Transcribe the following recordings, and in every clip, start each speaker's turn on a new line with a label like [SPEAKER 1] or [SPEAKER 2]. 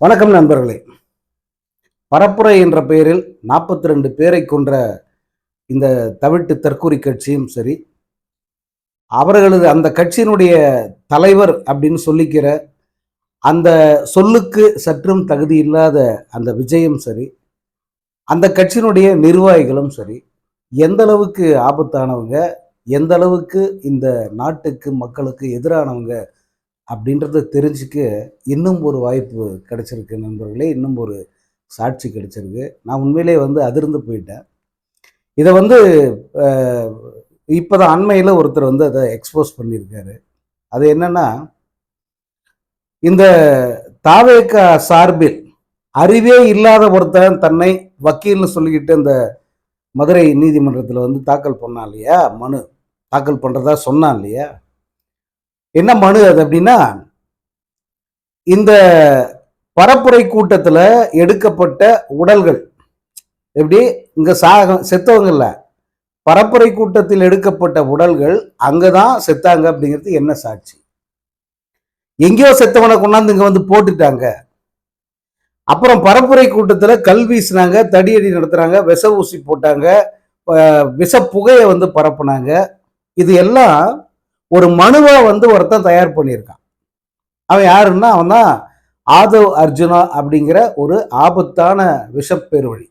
[SPEAKER 1] வணக்கம் நண்பர்களே. பரப்புரை என்ற பெயரில் நாற்பத்தி ரெண்டு பேரை கொன்ற இந்த தவிட்டு தற்கூரி கட்சியும் சரி அவர்களது அந்த கட்சியினுடைய தலைவர் அப்படின்னு சொல்லிக்கிற அந்த சொல்லுக்கு சற்றும் தகுதி இல்லாத அந்த விஜயம் சரி அந்த கட்சியினுடைய நிர்வாகிகளும் சரி எந்த அளவுக்கு ஆபத்தானவங்க எந்த அளவுக்கு இந்த நாட்டுக்கு மக்களுக்கு எதிரானவங்க அப்படின்றத தெரிஞ்சுக்க இன்னும் ஒரு வாய்ப்பு கிடைச்சிருக்கு நண்பர்களே. இன்னும் ஒரு சாட்சி கிடைச்சிருக்கு. நான் உண்மையிலே வந்து அதிர்ந்து போயிட்டேன். இதை வந்து இப்போ தான் அண்மையில் ஒருத்தர் வந்து அதை எக்ஸ்போஸ் பண்ணியிருக்காரு. அது என்னன்னா இந்த தாவேக்கா சார்பில் அறிவே இல்லாத ஒருத்தன் தன்னை வக்கீல்னு சொல்லிக்கிட்டு இந்த மதுரை நீதிமன்றத்தில் வந்து தாக்கல் பண்ணான் இல்லையா? மனு தாக்கல் பண்ணுறதா சொன்னான் இல்லையா? என்ன மனு அது அப்படின்னா இந்த பரப்புரை கூட்டத்தில் எடுக்கப்பட்ட உடல்கள் எப்படி? இங்கே சாக செத்தவங்கல்ல. பரப்புரை கூட்டத்தில் எடுக்கப்பட்ட உடல்கள் அங்கே தான் செத்தாங்க அப்படிங்கிறது என்ன சாட்சி? எங்கேயோ செத்தவனை கொண்டாந்து இங்கே வந்து போட்டுட்டாங்க. அப்புறம் பரப்புரை கூட்டத்தில் கல் வீசினாங்க தடியடி நடத்துகிறாங்க விஷ ஊசி போட்டாங்க விஷ புகையை வந்து பரப்புனாங்க. இது எல்லாம் ஒரு மனுவை வந்து ஒருத்தன் தயார் பண்ணியிருக்கான். அவன் யாருன்னா அவன் தான் ஆதவ் அர்ஜுனா அப்படிங்கிற ஒரு ஆபத்தான விஷப்பெருவழி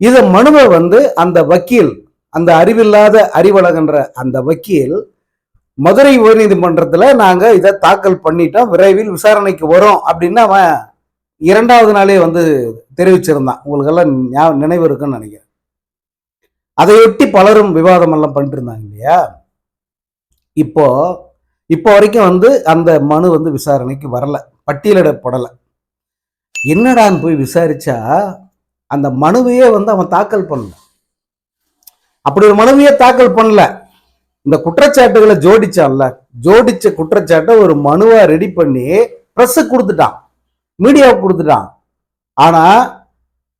[SPEAKER 1] இதை மனுவை வந்து அந்த வக்கீல் அந்த அறிவில்லாத அறிவழகன்ற அந்த வக்கீல் மதுரை உயர்நீதிமன்றத்தில் நாங்கள் இதை தாக்கல் பண்ணிட்டோம் விரைவில் விசாரணைக்கு வரும் அப்படின்னு அவன் இரண்டாவது நாளே வந்து தெரிவிச்சிருந்தான். உங்களுக்கெல்லாம் நினைவு இருக்குன்னு நினைக்கிறேன். அதையொட்டி பலரும் விவாதம் எல்லாம் பண்ணிட்டு இருந்தாங்க இல்லையா? இப்போ இப்போ வரைக்கும் வந்து அந்த மனு வந்து விசாரணைக்கு வரல. பட்டியலிடப்படலை என்னடான்னு போய் விசாரிச்சா அந்த மனுவையே வந்து அவன் தாக்கல் பண்ணல. அப்படி ஒரு மனுவையே தாக்கல் பண்ணல. இந்த குற்றச்சாட்டுகளை ஜோடிச்சான்ல ஜோடிச்ச குற்றச்சாட்டை ஒரு மனுவா ரெடி பண்ணி ப்ரெஸ்ஸுக்கு கொடுத்துட்டான். மீடியாவுக்கு கொடுத்துட்டான். ஆனா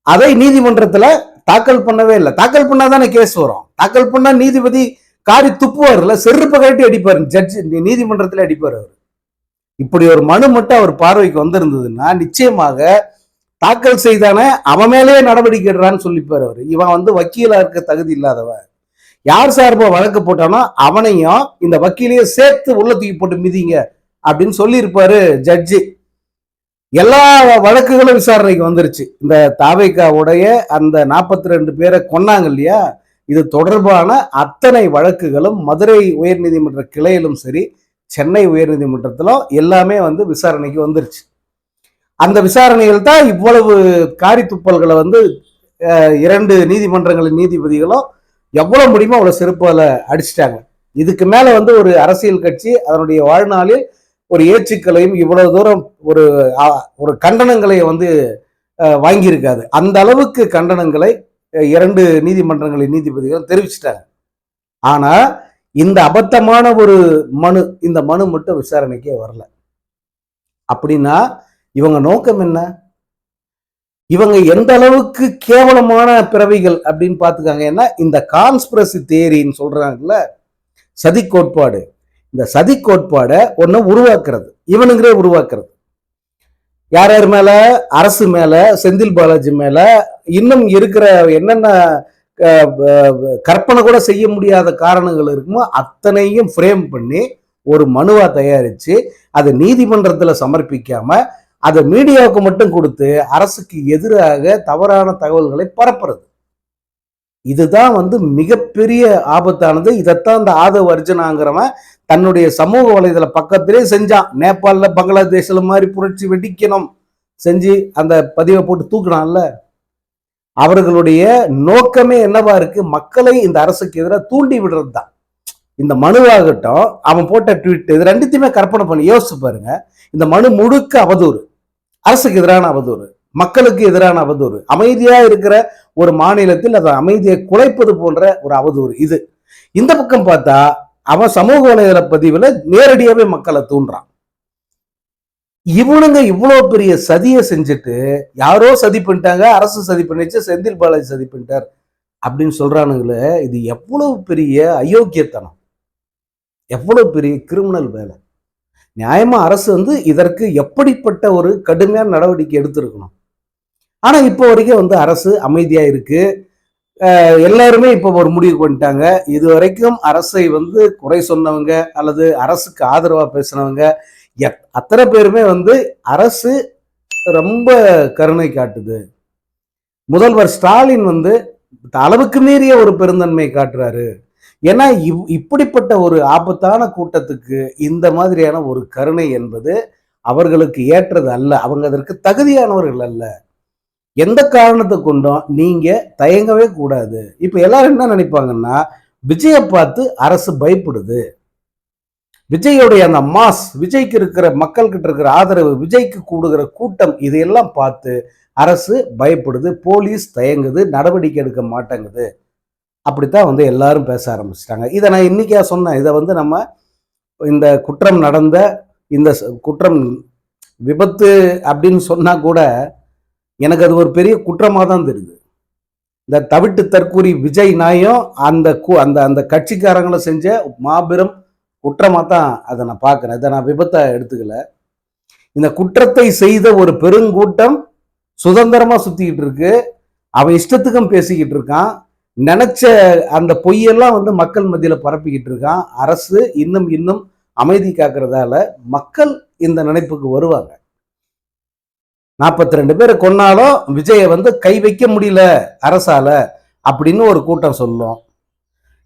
[SPEAKER 1] அதை நீதிமன்றத்தில் தாக்கல் பண்ணவே இல்லை. தாக்கல் பண்ணாதானே கேஸ் வரும். தாக்கல் பண்ணால் நீதிபதி காரி துப்புவார்ல செருப்பை கட்டி அடிப்பார். ஜட்ஜி நீதிமன்றத்தில் அடிப்பார் அவர். இப்படி ஒரு மனு மட்டும் அவர் பார்வைக்கு வந்திருந்ததுன்னா நிச்சயமாக தாக்கல் செய்தானே அவன் மேலேயே நடவடிக்கை எடுறான்னு சொல்லிப்பார் அவர். இவன் வந்து வக்கீலா இருக்க தகுதி இல்லாதவன். யார் சார்பாக வழக்கு போட்டானோ அவனையும் இந்த வக்கீலையும் சேர்த்து உள்ள தூக்கி போட்டு மிதிங்க அப்படின்னு சொல்லியிருப்பாரு ஜட்ஜி எல்லா வழக்குகளும் விசாரணைக்கு வந்துருச்சு. இந்த தாவைக்காவுடைய அந்த நாற்பத்தி ரெண்டு பேரை கொன்னாங்க இல்லையா? இது தொடர்பான அத்தனை வழக்குகளும் மதுரை உயர்நீதிமன்ற கிளையிலும் சரி சென்னை உயர்நீதிமன்றத்திலும் எல்லாமே வந்து விசாரணைக்கு வந்துருச்சு. அந்த விசாரணைகள் தான் இவ்வளவு காரி துப்பல்களை வந்து இரண்டு நீதிமன்றங்களின் நீதிபதிகளும் எவ்வளவு முடியுமோ அவ்வளவு செருப்பால அடிச்சிட்டாங்க. இதுக்கு மேல வந்து ஒரு அரசியல் கட்சி அதனுடைய வாழ்நாளில் ஒரு ஏச்சுக்களையும் இவ்வளவு தூரம் ஒரு ஒரு கண்டனங்களை வந்து வாங்கியிருக்காது. அந்த அளவுக்கு கண்டனங்களை இரண்டு நீதிமன்றங்களின் நீதிபதிகள் தெரிவிச்சிட்டாங்க. ஆனால் இந்த அபத்தமான ஒரு மனு இந்த மனு மட்டும் விசாரணைக்கே வரல. அப்படின்னா இவங்க நோக்கம் என்ன? இவங்க எந்த அளவுக்கு கேவலமான பிறவிகள் அப்படின்னு பார்த்துக்காங்க ஏன்னா இந்த கான்ஸ்பிரசி தேரின்னு சொல்றாங்கல்ல சதி கோட்பாடு. இந்த சதி கோட்பாடை ஒன்று உருவாக்குறது இவனுங்களே உருவாக்குறது. யார் யார் மேல? அரசு மேல செந்தில் பாலாஜி மேல இன்னும் இருக்கிற என்னென்ன கற்பனை கூட செய்ய முடியாத காரணங்கள் இருக்குமோ அத்தனையும் ஃப்ரேம் பண்ணி ஒரு மனுவாக தயாரித்து அதை நீதிமன்றத்தில் சமர்ப்பிக்காமல் அதை மீடியாவுக்கு மட்டும் கொடுத்து அரசுக்கு எதிராக தவறான தகவல்களை பரப்புறது. இதுதான் வந்து மிகப்பெரிய ஆபத்தானது. இதைத்தான் இந்த ஆதவ் அர்ஜுனாங்கிறவன் தன்னுடைய சமூக வலைதள பக்கத்திலே செஞ்சான். நேபாளில் பங்களாதேஷில் மாதிரி புரட்சி வெடிக்கணும். செஞ்சு அந்த பதிவை போட்டு தூக்கினான்ல. அவர்களுடைய நோக்கமே என்னவா இருக்கு? மக்களை இந்த அரசுக்கு எதிராக தூண்டி விடுறது தான் இந்த மனுவாகட்டும் அவன் போட்ட ட்வீட் இது ரெண்டுத்தையுமே கற்பனை பண்ணி யோசிச்சு பாருங்க. இந்த மனு முழுக்க அவதூறு. அரசுக்கு எதிரான அவதூறு. மக்களுக்கு எதிரான அவதூறு. அமைதியா இருக்கிற ஒரு மாநிலத்தில் அதை அமைதியை குலைப்பது போன்ற ஒரு அவதூறு இது. இந்த பக்கம் பார்த்தா அவன் சமூக வலைதள பதிவில் நேரடியாகவே மக்களை தூண்டுறான். இவனுங்க இவ்வளோ பெரிய சதியை செஞ்சுட்டு யாரோ சதி பண்ணிட்டாங்க அரசு சதி பண்ணிச்சு செந்தில் பாலாஜி சதி பண்ணிட்டார் அப்படின்னு சொல்றானுங்களே இது எவ்வளவு பெரிய அயோக்கியத்தனம். எவ்வளவு பெரிய கிரிமினல் வேலை. நியாயமா அரசு வந்து இதற்கு எப்படிப்பட்ட ஒரு கடுமையான நடவடிக்கை எடுத்திருக்கணும். ஆனா இப்போ வரைக்கும் வந்து அரசு அமைதியா இருக்கு. எல்லாருமே இப்போ ஒரு முடிவு பண்ணிட்டாங்க இது வரைக்கும் அரசை வந்து குறை சொன்னவங்க அல்லது அரசுக்கு ஆதரவாக பேசினவங்க அத்தனை பேருமே வந்து அரசு ரொம்ப கருணை காட்டுது. முதல்வர் ஸ்டாலின் வந்து அளவுக்கு மீறிய ஒரு பெருந்தன்மை காட்டுறாரு. ஏன்னா இவ் இப்படிப்பட்ட ஒரு ஆபத்தான கூட்டத்துக்கு இந்த மாதிரியான ஒரு கருணை என்பது அவர்களுக்கு ஏற்றது அல்ல. அவங்க அதற்கு தகுதியானவர்கள் அல்ல. எந்த காரணத்தை கொண்டும் நீங்க தயங்கவே கூடாது. இப்போ எல்லாரும் என்ன நினைப்பாங்கன்னா விஜயை பார்த்து அரசு பயப்படுது. விஜயோடைய அந்த மாஸ் விஜய்க்கு இருக்கிற மக்கள்கிட்ட இருக்கிற ஆதரவு விஜய்க்கு கூடுகிற கூட்டம் இதையெல்லாம் பார்த்து அரசு பயப்படுது போலீஸ் தயங்குது நடவடிக்கை எடுக்க மாட்டேங்குது. அப்படித்தான் வந்து எல்லாரும் பேச ஆரம்பிச்சிட்டாங்க. இதை நான் இன்னைக்கா சொன்னேன். இதை வந்து நம்ம இந்த குற்றம் நடந்த இந்த குற்றம் விபத்து அப்படின்னு சொன்னா கூட எனக்கு அது ஒரு பெரிய குற்றமாக தான் தெரியுது. இந்த தவிட்டு தற்கூரி விஜய் நாயும் அந்த கு- அந்த அந்த கட்சிக்காரங்களும் செஞ்ச மாபெரும் குற்றமாக தான் அதை நான் பார்க்குறேன். இதை நான் விபத்தாக எடுத்துக்கல. இந்த குற்றத்தை செய்த ஒரு பெருங்கூட்டம் சுதந்திரமாக சுற்றிக்கிட்டு இருக்கு. அவன் இஷ்டத்துக்கும் பேசிக்கிட்டு இருக்கான். நினச்ச அந்த பொய்யெல்லாம் வந்து மக்கள் மத்தியில் பரப்பிக்கிட்டு இருக்கான். அரசு இன்னும் இன்னும் அமைதி காக்கிறதால மக்கள் இந்த நினைப்புக்கு வருவாங்க. நாற்பத்தி ரெண்டு பேரை கொன்னாலும் விஜயை வந்து கை வைக்க முடியல அரசால அப்படின்னு ஒரு கூட்டம் சொல்லும்.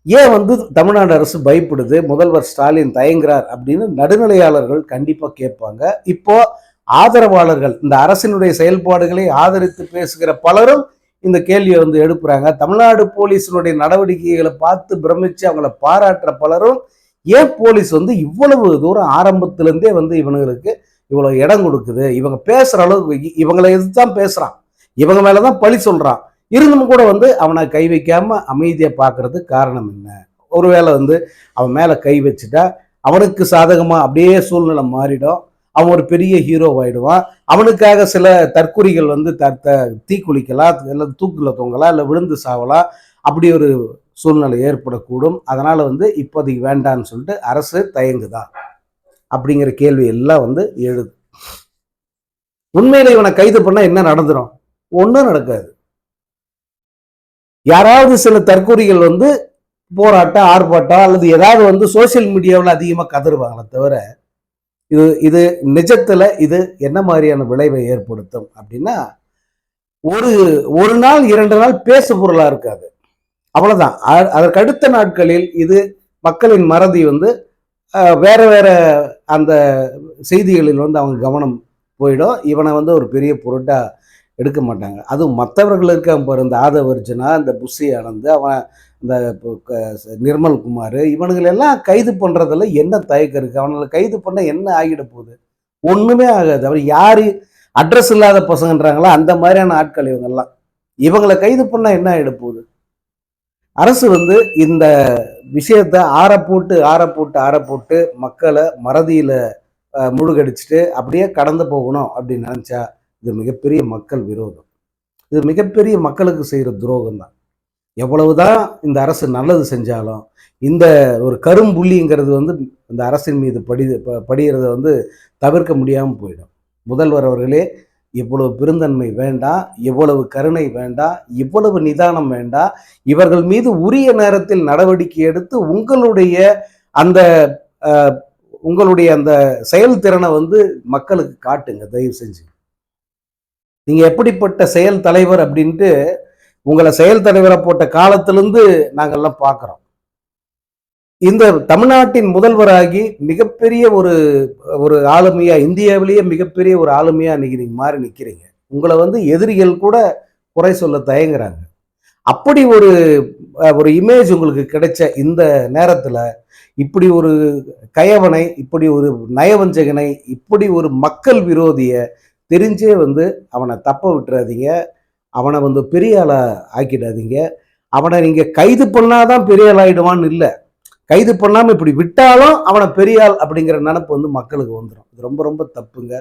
[SPEAKER 1] ஏன் வந்து தமிழ்நாடு அரசு பயப்படுது? முதல்வர் ஸ்டாலின் தயங்குறார் அப்படின்னு நடுநிலையாளர்கள் கண்டிப்பாக கேட்பாங்க. இப்போ ஆதரவாளர்கள் இந்த அரசினுடைய செயல்பாடுகளை ஆதரித்து பேசுகிற பலரும் இந்த கேள்வியை வந்து எழுப்புறாங்க. தமிழ்நாடு போலீஸினுடைய நடவடிக்கைகளை பார்த்து பிரமிச்சு அவங்கள பாராட்டுற பலரும் ஏன் போலீஸ் வந்து இவ்வளவு தூரம் ஆரம்பத்திலேருந்தே வந்து இவனுங்களுக்கு இவ்வளோ இடம் கொடுக்குது? இவங்க பேசுகிற அளவுக்கு இவங்களை எதிர்த்து தான் பேசுறான்? இவங்க மேலதான் பழி சொல்கிறான் இருந்தும் கூட வந்து அவனை கை வைக்காமல் அமைதியாக பார்க்கறதுக்கு காரணம் என்ன? ஒருவேளை வந்து அவன் மேலே கை வச்சுட்டா அவனுக்கு சாதகமாக அப்படியே சூழ்நிலை மாறிடும். அவன் ஒரு பெரிய ஹீரோ ஆயிடுவான். அவனுக்காக சில தற்குறிகள் வந்து த த- தீக்குளிக்கலாம் இல்லை தூக்கில் தொங்கலாம் இல்லை விழுந்து சாவலாம். அப்படி ஒரு சூழ்நிலை ஏற்படக்கூடும். அதனால் வந்து இப்போதைக்கு வேண்டான்னு சொல்லிட்டு அரசு தயங்குதா? அப்படிங்கிற கேள்வி எல்லாம் வந்து எழுது. உண்மையில இவனை கைது பண்ணால் என்ன நடந்துடும் ஒன்றும் நடக்காது. யாராவது சில தற்கொலைகள் வந்து போராட்டம் ஆர்ப்பாட்டம் அல்லது ஏதாவது வந்து சோஷியல் மீடியாவில் அதிகமாக கதறுவாங்களே தவிர இது இது நிஜத்தில் இது என்ன மாதிரியான விளைவை ஏற்படுத்தும் அப்படின்னா ஒரு ஒரு நாள் இரண்டு நாள் பேசு பொருளாக இருக்காது. அவ்வளோதான் அதற்கடுத்த நாட்களில் இது மக்களின் மறதி வந்து வேற வேற அந்த செய்திகளில் வந்து அவங்க கவனம் போயிடும். இவனை வந்து ஒரு பெரிய பொருட்டாக எடுக்க மாட்டாங்க. அதுவும் மற்றவர்கள் இருக்காங்க பாரு இந்த ஆதவ அர்ஜுனா இந்த புஷி ஆனந்த் அவன் இந்த க- நிர்மல் குமார் இவனுங்களெல்லாம் கைது பண்ணுறதில் என்ன தயக்கம் இருக்குது அவனுங்களை கைது பண்ண என்ன ஆகிட போகுது? ஒன்றுமே ஆகாது. அவர் யார் அட்ரஸ் இல்லாத பசங்கன்றாங்களோ அந்த மாதிரியான ஆட்கள் இவங்கெல்லாம். இவங்களை கைது பண்ணால் என்ன ஆகிட போகுது? அரசு வந்து இந்த விஷயத்த ஆற போட்டு ஆற போட்டு ஆற போட்டு மக்களை மறதியில் முழுகடிச்சிட்டு அப்படியே கடந்து போகணும் அப்படின்னு நினச்சா இது மிகப்பெரிய மக்கள் விரோதம். இது மிகப்பெரிய மக்களுக்கு செய்கிற துரோகம் தான். எவ்வளவுதான் இந்த அரசு நல்லது செஞ்சாலும் இந்த ஒரு கரும்புள்ளிங்கிறது வந்து இந்த அரசின் மீது படி ப- படிகிறத வந்து தவிர்க்க முடியாமல் போயிடும். முதல்வர் அவர்களே இவ்வளவு பெருந்தன்மை வேண்டாம் இவ்வளவு கருணை வேண்டாம் இவ்வளவு நிதானம் வேண்டாம் இவர்கள் மீது உரிய நேரத்தில் நடவடிக்கை எடுத்து உங்களுடைய அந்த உங்களுடைய அந்த செயல்திறனை வந்து மக்களுக்கு காட்டுங்க தயவு செஞ்சு. நீங்க எப்படிப்பட்ட செயல் தலைவர் அப்படின்ட்டு உங்களை செயல் தலைவரை போட்ட காலத்திலிருந்து நாங்கெல்லாம் பார்க்குறோம். இந்த தமிழ்நாட்டின் முதல்வராகி மிகப்பெரிய ஒரு ஒரு ஆளுமையா இந்தியாவிலேயே மிகப்பெரிய ஒரு ஆளுமையா இன்னைக்கு நீங்க மாறி நிற்கிறீங்க உங்களை வந்து எதிரிகள் கூட குறை சொல்ல தயங்குறாங்க. அப்படி ஒரு ஒரு இமேஜ் உங்களுக்கு கிடைச்ச இந்த நேரத்துல இப்படி ஒரு கயவனை இப்படி ஒரு நயவஞ்சகனை இப்படி ஒரு மக்கள் விரோதிய தெரிஞ்சே வந்து அவனை தப்ப விட்டுறாதீங்க. அவனை வந்து பெரிய ஆளா ஆக்கிடாதீங்க. அவனை நீங்கள் கைது பண்ணாதான் பெரிய ஆள் ஆகிடுவான்னு இல்லை. கைது பண்ணாமல் இப்படி விட்டாலும் அவனை பெரிய ஆள் அப்படிங்கிற நினப்பு வந்து மக்களுக்கு வந்துடும் இது ரொம்ப ரொம்ப தப்புங்க.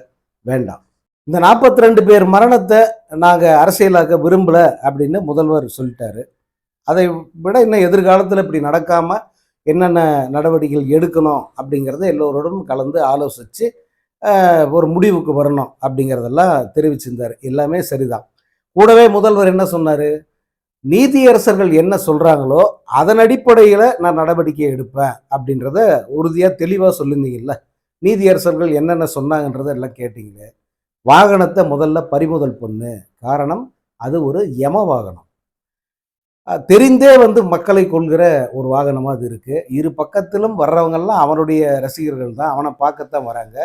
[SPEAKER 1] வேண்டாம். இந்த நாற்பத்தி ரெண்டு பேர் மரணத்தை நாங்கள் அரசியலாக்க விரும்பலை அப்படின்னு முதல்வர் சொல்லிட்டாரு. அதை விட இன்னும் எதிர்காலத்தில் இப்படி நடக்காமல் என்னென்ன நடவடிக்கைகள் எடுக்கணும் அப்படிங்கிறத எல்லோரோடும் கலந்து ஆலோசித்து ஒரு முடிவுக்கு வரணும் அப்படிங்கிறதெல்லாம் தெரிவிச்சிருந்தார். எல்லாமே சரிதான். கூடவே முதல்வர் என்ன சொன்னார்? நீதியரசர்கள் என்ன சொல்கிறாங்களோ அதன் அடிப்படையில் நான் நடவடிக்கை எடுப்பேன் அப்படின்றத உறுதியாக தெளிவாக சொல்லியிருந்தீங்கல்ல? நீதியரசர்கள் என்னென்ன சொன்னாங்கன்றதை எல்லாம் கேட்டீங்களே? வாகனத்தை முதல்ல பறிமுதல் பண்ணு. காரணம் அது ஒரு யம வாகனம். தெரிந்தே வந்து மக்களை கொள்கிற ஒரு வாகனமாக அது இருக்குது இரு பக்கத்திலும் வர்றவங்கெல்லாம் அவனுடைய ரசிகர்கள் தான் அவனை பார்க்கத்தான் வராங்க.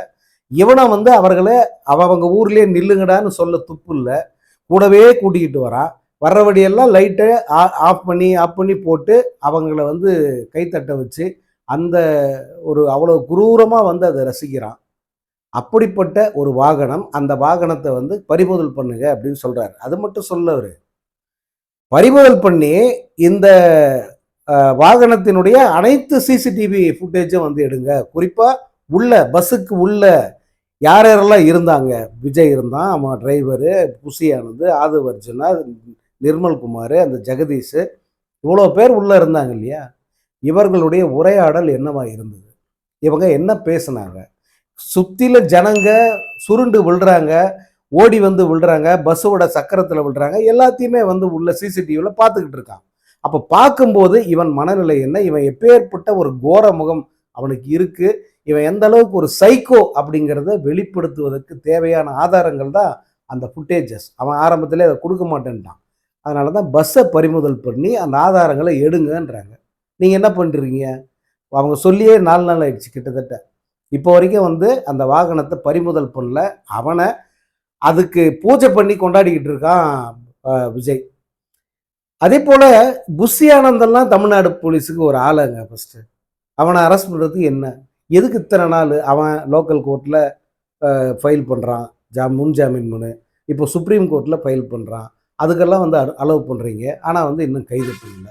[SPEAKER 1] இவனை வந்து அவர்களை அவ- அவங்க ஊர்லேயே நில்லுங்கடான்னு சொல்ல துப்பு இல்லை. கூடவே கூட்டிக்கிட்டு வரான் வர்றபடியெல்லாம் லைட்டை ஆஃப் பண்ணி ஆஃப் பண்ணி போட்டு அவங்கள வந்து கைத்தட்ட வச்சு அந்த ஒரு அவ்வளோ குரூரமாக வந்து அதை ரசிக்கிறான். அப்படிப்பட்ட ஒரு வாகனம் அந்த வாகனத்தை வந்து பறிமுதல் பண்ணுங்க அப்படின்னு சொல்கிறார் அது மட்டும் சொல்ல அவர். பறிமுதல் பண்ணி இந்த வாகனத்தினுடைய அனைத்து சிசிடிவி ஃபுட்டேஜும் வந்து எடுங்க. குறிப்பாக உள்ள பஸ்ஸுக்கு உள்ள யார் யாரெல்லாம் இருந்தாங்க? விஜய் இருந்தான் அவன் டிரைவரு புசியானது ஆனந்த் ஆதவ் அர்ஜுனா நிர்மல்குமார் அந்த ஜெகதீஷ். இவ்வளோ பேர் உள்ளே இருந்தாங்க இல்லையா? இவர்களுடைய உரையாடல் என்னவா இருந்தது? இவங்க என்ன பேசுனாங்க? சுத்தில ஜனங்க சுருண்டு விழுறாங்க ஓடி வந்து விழுறாங்க பஸ்ஸோட சக்கரத்தில் விழுறாங்க எல்லாத்தையுமே வந்து உள்ள சிசிடிவியில் பார்த்துக்கிட்டு இருக்கான். அப்போ பார்க்கும்போது இவன் மனநிலை என்ன? இவன் எப்பேற்பட்ட ஒரு கோர முகம் அவனுக்கு இருக்குது இவன் எந்த அளவுக்கு ஒரு சைக்கோ அப்படிங்கிறத வெளிப்படுத்துவதற்கு தேவையான ஆதாரங்கள் தான் அந்த ஃபுட்டேஜஸ் அவன் ஆரம்பத்தில் அதை கொடுக்க மாட்டேன்ட்டான். அதனால தான் பஸ்ஸை பறிமுதல் பண்ணி அந்த ஆதாரங்களை எடுங்கன்றாங்க. நீங்கள் என்ன பண்ணுறீங்க அவங்க சொல்லியே நாலு நாள் ஆயிடுச்சு கிட்டத்தட்ட. இப்போ வரைக்கும் வந்து அந்த வாகனத்தை பறிமுதல் பண்ணல. அவனை அதுக்கு பூஜை பண்ணி கொண்டாடிக்கிட்டு இருக்கான் விஜய். அதே போல் புஷி ஆனந்தெல்லாம் தமிழ்நாடு போலீஸுக்கு ஒரு ஆளுங்க ஃபஸ்ட்டு அவனை அரெஸ்ட் பண்ணுறதுக்கு என்ன? எதுக்கு இத்தனை நாள் அவன் லோக்கல் கோர்ட்டில் ஃபைல் பண்ணுறான் ஜா முன் ஜாமீன் மனு. இப்போ சுப்ரீம் கோர்ட்டில் ஃபைல் பண்ணுறான் அதுக்கெல்லாம் வந்து அலோவ் பண்ணுறீங்க ஆனால் வந்து இன்னும் கைது பண்ணல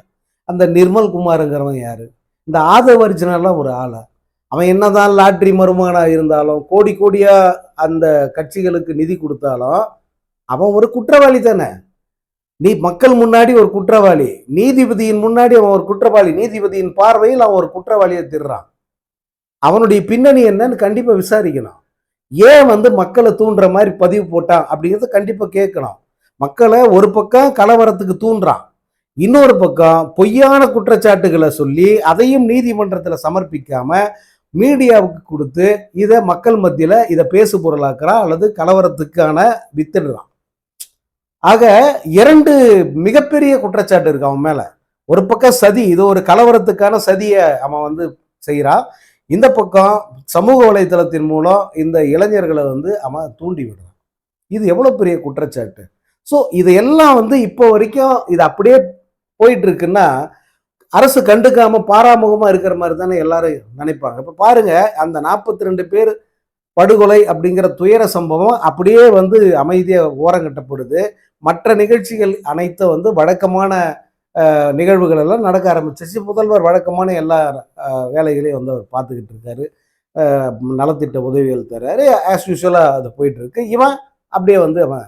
[SPEAKER 1] அந்த நிர்மல் குமாருங்கிறவன் யார்? இந்த ஆதவ அர்ஜுனெல்லாம் ஒரு ஆளா? அவன் என்னதான் லாட்ரி மருமகனாக இருந்தாலும் கோடி கோடியாக அந்த கட்சிகளுக்கு நிதி கொடுத்தாலும் அவன் ஒரு குற்றவாளி தானே? நீ மக்கள் முன்னாடி ஒரு குற்றவாளி. நீதிபதியின் முன்னாடி அவன் ஒரு குற்றவாளி. நீதிபதியின் பார்வையில் அவன் ஒரு குற்றவாளியை திருறான். அவனுடைய பின்னணி என்னன்னு கண்டிப்பாக விசாரிக்கணும். ஏன் வந்து மக்களை தூண்டுற மாதிரி பதிவு போட்டான் அப்படிங்கிறத கண்டிப்பாக கேட்கணும். மக்களை ஒரு பக்கம் கலவரத்துக்கு தூண்டுறான் இன்னொரு பக்கம் பொய்யான குற்றச்சாட்டுகளை சொல்லி அதையும் நீதிமன்றத்தில் சமர்ப்பிக்காம மீடியாவுக்கு கொடுத்து இதை மக்கள் மத்தியில் இதை பேசு பொருளாக்குறான் அல்லது கலவரத்துக்கான வித்துடுறான். ஆக இரண்டு மிகப்பெரிய குற்றச்சாட்டு இருக்கு அவன் மேலே. ஒரு பக்கம் சதி இது ஒரு கலவரத்துக்கான சதியை அவன் வந்து செய்கிறான் இந்த பக்கம் சமூக வலைத்தளத்தின் மூலம் இந்த இளைஞர்களை வந்து அவன் தூண்டி விடுறான். இது எவ்வளோ பெரிய குற்றச்சாட்டு? ஸோ இதையெல்லாம் வந்து இப்போ வரைக்கும் இது அப்படியே போயிட்டு இருக்குன்னா அரசு கண்டுக்காம பாராமுகமாக இருக்கிற மாதிரி தானே எல்லாரும் நினைப்பாங்க. இப்போ பாருங்க அந்த நாற்பத்தி ரெண்டு பேர் படுகொலை அப்படிங்கிற துயர சம்பவம் அப்படியே வந்து அமைதியாக ஓரங்கட்டப்படுது. மற்ற நிகழ்ச்சிகள் அனைத்தும் வந்து வழக்கமான நிகழ்வுகள் எல்லாம் நடக்க ஆரம்பிச்சிச்சு முதல்வர் வழக்கமான எல்லா வேலைகளையும் வந்து அவர் பார்த்துக்கிட்டு இருக்காரு. நலத்திட்ட உதவிகள் தர்றாரு. ஆஸ் யூஸ்வலாக அது போயிட்டுருக்கு. இவன் அப்படியே வந்து அவன்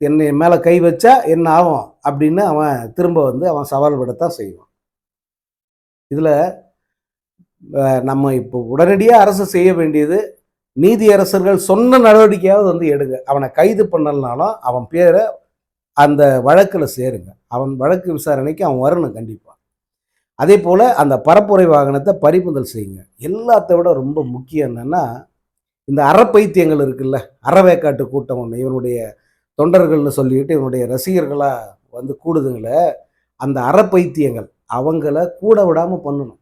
[SPEAKER 1] என்னை மேலே கை வச்சா என்ன ஆகும் அப்படின்னு அவன் திரும்ப வந்து அவன் சவால் விடத்தான் செய்வான். இதில் நம்ம இப்போ உடனடியாக அரசு செய்ய வேண்டியது நீதியரசர்கள் சொன்ன நடவடிக்கையாவது வந்து எடுங்க. அவனை கைது பண்ணலனாலும் அவன் பேரை அந்த வழக்கில் சேருங்க. அவன் வழக்கு விசாரணைக்கு அவன் வரணும் கண்டிப்பாக அதே போல் அந்த பரப்புரை வாகனத்தை பறிமுதல் செய்யுங்க. எல்லாத்த விட ரொம்ப முக்கியம் என்னென்னா இந்த அறப்பைத்தியங்கள் இருக்குல்ல அறவேக்காட்டு கூட்டம் ஒன்று இவனுடைய தொண்டர்கள்னு சொல்லிட்டு இவனுடைய ரசிகர்களாக வந்து கூடுதுங்களே அந்த அறப்பைத்தியங்கள் அவங்கள கூட விடாமல் பண்ணணும்.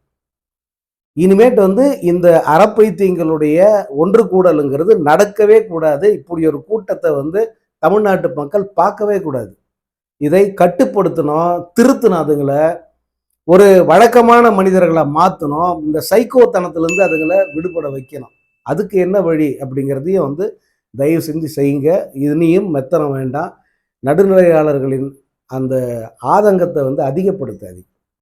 [SPEAKER 1] இனிமேட்டு வந்து இந்த அறப்பைத்தியங்களுடைய ஒன்று கூடலுங்கிறது நடக்கவே கூடாது. இப்படி ஒரு கூட்டத்தை வந்து தமிழ்நாட்டு மக்கள் பார்க்கவே கூடாது. இதை கட்டுப்படுத்தணும் திருத்தணும் அதுங்களை. ஒரு வழக்கமான மனிதர்களை மாற்றணும் இந்த சைக்கோத்தனத்திலேருந்து அதுங்களை விடுபட வைக்கணும். அதுக்கு என்ன வழி அப்படிங்கிறதையும் வந்து தயவு செஞ்சு செய்யுங்க. இனியும் மெத்தனம் வேண்டாம். நடுநிலையாளர்களின் அந்த ஆதங்கத்தை வந்து அதிகப்படுத்தாதீங்க.